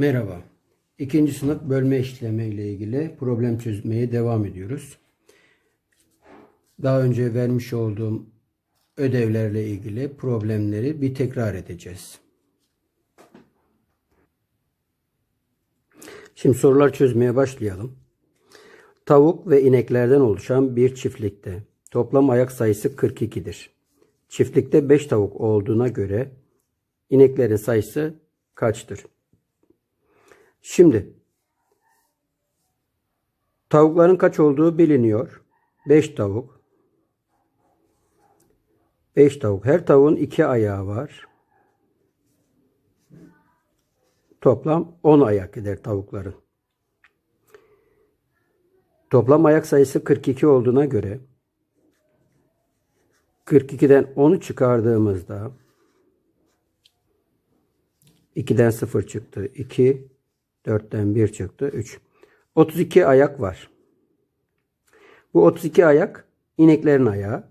Merhaba. İkinci sınıf bölme işlemi ile ilgili problem çözmeye devam ediyoruz. Daha önce vermiş olduğum ödevlerle ilgili problemleri bir tekrar edeceğiz. Şimdi sorular çözmeye başlayalım. Tavuk ve ineklerden oluşan bir çiftlikte toplam ayak sayısı 42'dir. Çiftlikte 5 tavuk olduğuna göre ineklerin sayısı kaçtır? Şimdi tavukların kaç olduğu biliniyor. 5 tavuk. 5 tavuk. Her tavuğun 2 ayağı var. Toplam 10 ayak eder tavukların. Toplam ayak sayısı 42 olduğuna göre 42'den 10'u çıkardığımızda 2'den 0 çıktı. 2 4'ten 1 çıktı. 3. 32 ayak var. Bu 32 ayak ineklerin ayağı.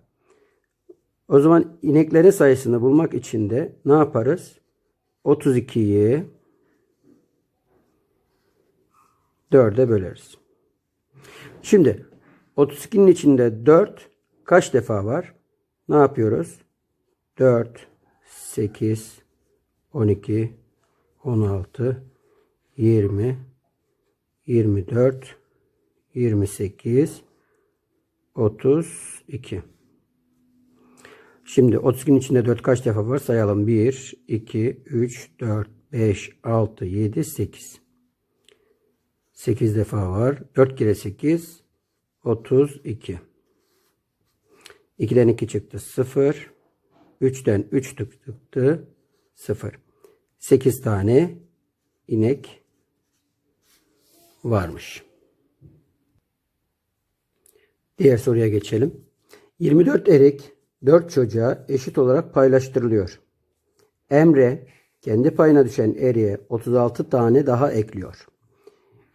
O zaman ineklerin sayısını bulmak için de ne yaparız? 32'yi 4'e böleriz. Şimdi 32'nin içinde 4 kaç defa var? Ne yapıyoruz? 4, 8, 12, 16, 20, 24, 28, 32. Şimdi 32'nin içinde 4 kaç defa var? Sayalım. 1, 2, 3, 4, 5, 6, 7, 8. 8 defa var. 4 kere 8, 32. 2'den 2 çıktı 0. 3'ten 3 çıktı 0. 8 tane inek varmış. Diğer soruya geçelim. 24 erik 4 çocuğa eşit olarak paylaştırılıyor. Emre kendi payına düşen eriğe 36 tane daha ekliyor.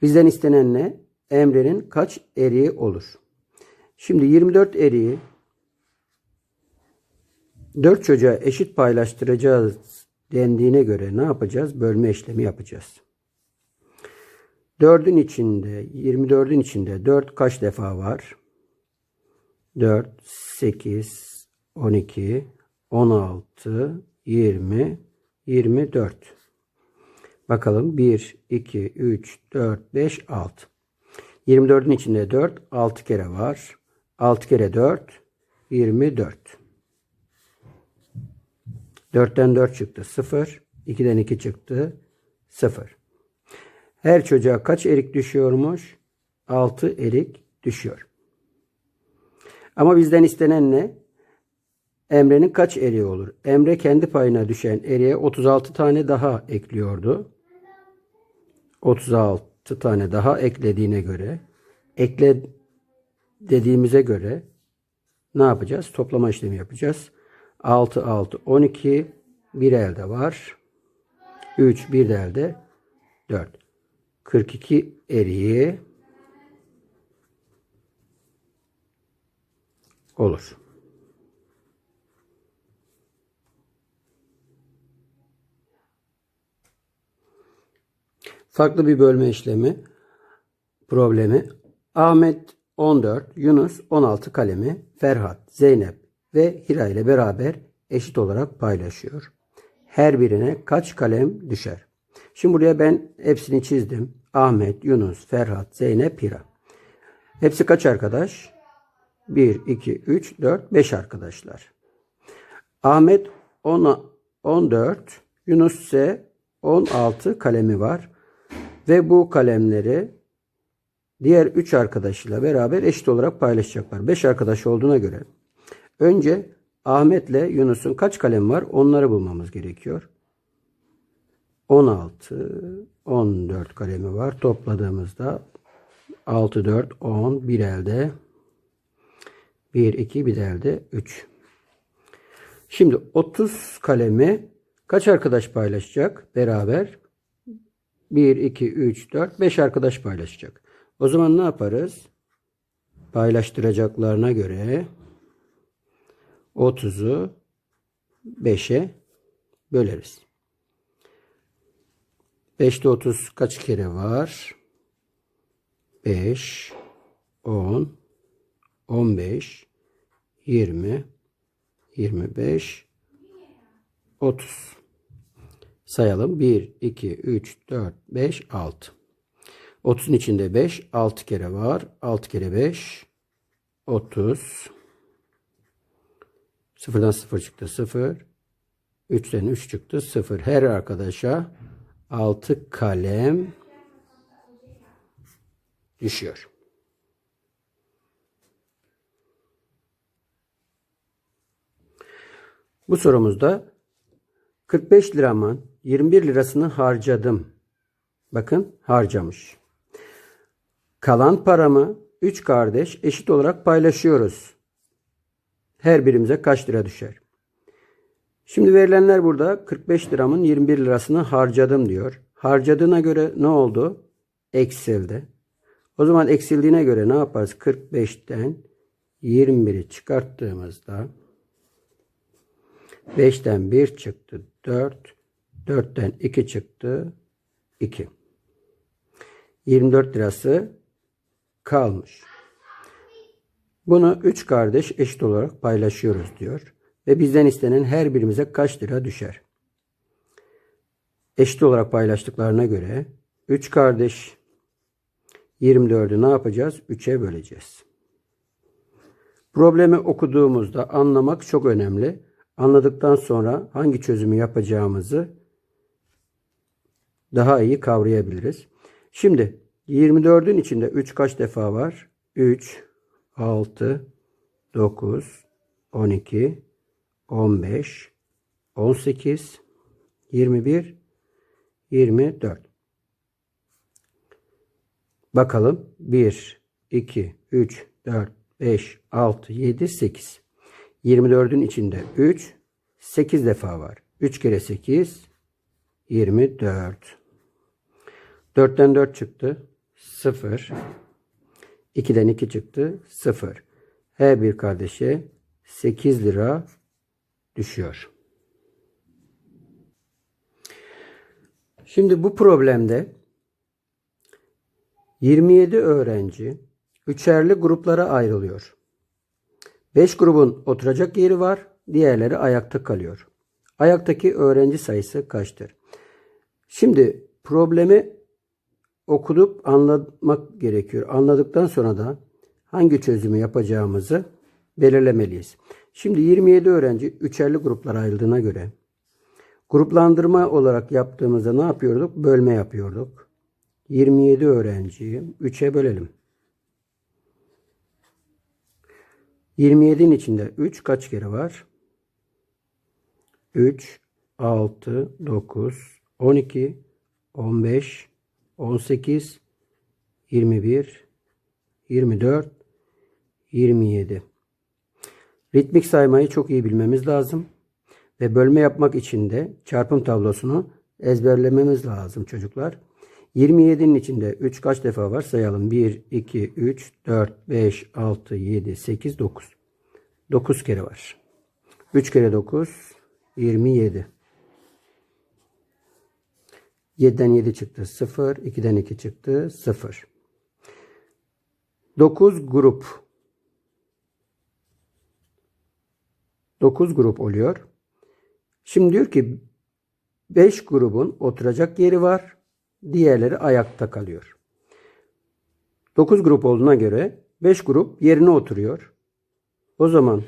Bizden istenen ne? Emre'nin kaç eriği olur? Şimdi 24 eriği 4 çocuğa eşit paylaştıracağız dendiğine göre ne yapacağız? Bölme işlemi yapacağız. 4'ün içinde 24'ün içinde 4 kaç defa var? 4, 8, 12, 16, 20, 24. Bakalım 1, 2, 3, 4, 5, 6. 24'ün içinde 4, 6 kere var. 6 kere 4, 24. 4'ten 4 çıktı 0. 2'den 2 çıktı 0. Her çocuğa kaç erik düşüyormuş? 6 erik düşüyor. Ama bizden istenen ne? Emre'nin kaç eriği olur? Emre kendi payına düşen eriğe 36 tane daha ekliyordu. 36 tane daha eklediğine göre ekle dediğimize göre ne yapacağız? Toplama işlemi yapacağız. 6 6 12 bir elde var. 3 bir de elde 4. 42 eriği olur. Farklı bir bölme işlemi problemi. Ahmet 14, Yunus 16 kalemi, Ferhat, Zeynep ve Hira ile beraber eşit olarak paylaşıyor. Her birine kaç kalem düşer? Şimdi buraya ben hepsini çizdim. Ahmet, Yunus, Ferhat, Zeynep, Hira. Hepsi kaç arkadaş? 1, 2, 3, 4, 5 arkadaşlar. Ahmet 10, 14, Yunus ise 16 kalemi var. Ve bu kalemleri diğer 3 arkadaşıyla beraber eşit olarak paylaşacaklar. 5 arkadaş olduğuna göre önce Ahmet'le Yunus'un kaç kalem var onları bulmamız gerekiyor. 16, 14 kalemi var. Topladığımızda 6, 4, 10, bir elde 1, 2, bir de elde 3. Şimdi 30 kalemi kaç arkadaş paylaşacak beraber? 1, 2, 3, 4, 5 arkadaş paylaşacak. O zaman ne yaparız? Paylaştıracaklarına göre 30'u 5'e böleriz. 5'te 30 kaç kere var? 5, 10, 15, 20, 25, 30. Sayalım. 1, 2, 3, 4, 5, 6. 30'un içinde 5, 6 kere var. 6 kere 5, 30. Sıfırdan 0 çıktı 0. 3'ten 3 çıktı 0. Her arkadaşa 6 kalem düşüyor. Bu sorumuzda 45 liramın 21 lirasını harcadım. Bakın harcamış. Kalan paramı 3 kardeş eşit olarak paylaşıyoruz. Her birimize kaç lira düşer? Şimdi verilenler burada 45 liramın 21 lirasını harcadım diyor. Harcadığına göre ne oldu? Eksildi. O zaman eksildiğine göre ne yaparız? 45'ten 21'i çıkarttığımızda 5'ten 1 çıktı 4. 4'ten 2 çıktı 2. 24 lirası kalmış. Bunu 3 kardeş eşit olarak paylaşıyoruz diyor. Ve bizden istenen her birimize kaç lira düşer? Eşit olarak paylaştıklarına göre 3 kardeş 24'ü ne yapacağız? 3'e böleceğiz. Problemi okuduğumuzda anlamak çok önemli. Anladıktan sonra hangi çözümü yapacağımızı daha iyi kavrayabiliriz. Şimdi 24'ün içinde 3 kaç defa var? 3, 6, 9, 12, 15, 18, 21, 24. Bakalım. 1, 2, 3, 4, 5, 6, 7, 8. 24'ün içinde 3, 8 defa var. 3 kere 8, 24. 4'ten 4 çıktı. 0. 2'den 2 çıktı. 0. Her bir kardeşe 8 lira düşüyor. Şimdi bu problemde 27 öğrenci üçerli gruplara ayrılıyor. 5 grubun oturacak yeri var, diğerleri ayakta kalıyor. Ayaktaki öğrenci sayısı kaçtır? Şimdi problemi okudup anlamak gerekiyor. Anladıktan sonra da hangi çözümü yapacağımızı belirlemeliyiz. Şimdi 27 öğrenci üçerli gruplara ayrıldığına göre gruplandırma olarak yaptığımızda ne yapıyorduk? Bölme yapıyorduk. 27 öğrenciyi 3'e bölelim. 27'nin içinde 3 kaç kere var? 3, 6, 9, 12, 15, 18, 21, 24, 27. Ritmik saymayı çok iyi bilmemiz lazım. Ve bölme yapmak için de çarpım tablosunu ezberlememiz lazım çocuklar. 27'nin içinde 3 kaç defa var sayalım. 1, 2, 3, 4, 5, 6, 7, 8, 9. 9 kere var. 3 kere 9, 27. 7'den 7 çıktı 0. 2'den 2 çıktı 0. 9 grup. 9 grup oluyor. Şimdi diyor ki 5 grubun oturacak yeri var. Diğerleri ayakta kalıyor. 9 grup olduğuna göre 5 grup yerine oturuyor. O zaman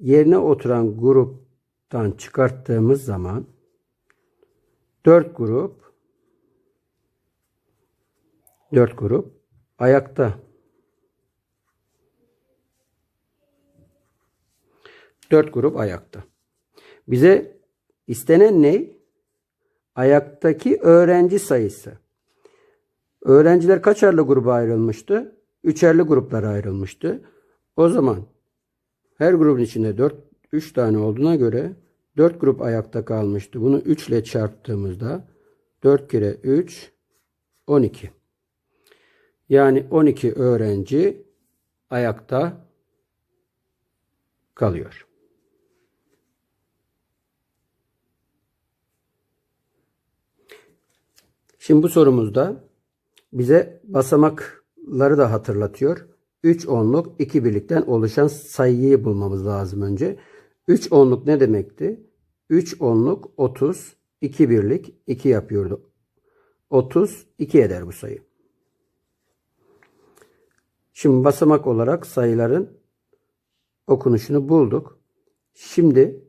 yerine oturan gruptan çıkarttığımız zaman 4 grup 4 grup ayakta. 4 grup ayakta. Bize istenen ne? Ayaktaki öğrenci sayısı. Öğrenciler kaçarlı gruba ayrılmıştı? Üçerli gruplara ayrılmıştı. O zaman her grubun içinde 4 3 tane olduğuna göre 4 grup ayakta kalmıştı. Bunu 3 ile çarptığımızda 4 kere 3 12. Yani 12 öğrenci ayakta kalıyor. Şimdi bu sorumuzda bize basamakları da hatırlatıyor. 3 onluk 2 birlikten oluşan sayıyı bulmamız lazım önce. 3 onluk ne demekti? 3 onluk 30, 2 birlik 2 yapıyordu. 30, 2 eder bu sayı. Şimdi basamak olarak sayıların okunuşunu bulduk. Şimdi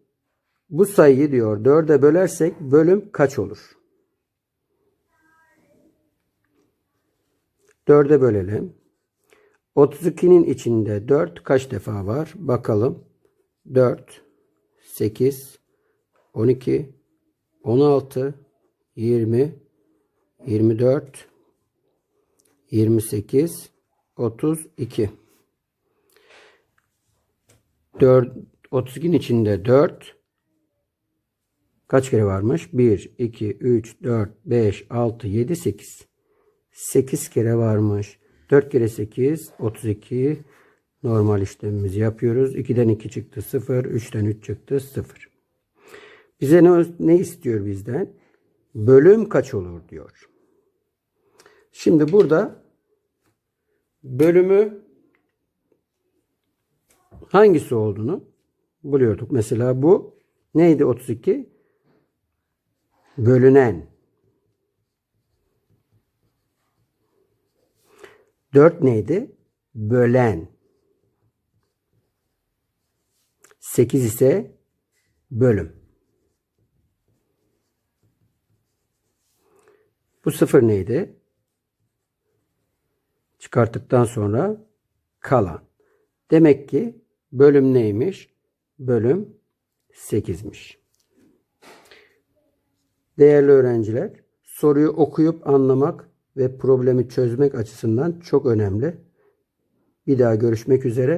bu sayıyı diyor 4'e bölersek bölüm kaç olur? 4'e bölelim. 32'nin içinde 4 kaç defa var? Bakalım. 4, 8, 12, 16, 20, 24, 28, 32. 4, 32'nin içinde 4 kaç kere varmış? 1, 2, 3, 4, 5, 6, 7, 8. 8 kere varmış. 4 kere 8, 32. Normal işlemimizi yapıyoruz. 2'den 2 çıktı 0. 3'ten 3 çıktı 0. Bize ne, ne istiyor bizden? Bölüm kaç olur diyor. Şimdi burada bölümü hangisi olduğunu buluyorduk. Mesela bu neydi 32? Bölünen. 4 neydi? Bölen. 8 ise bölüm. Bu sıfır neydi? Çıkarttıktan sonra kalan. Demek ki bölüm neymiş? Bölüm 8'miş. Değerli öğrenciler, soruyu okuyup anlamak ve problemi çözmek açısından çok önemli. Bir daha görüşmek üzere.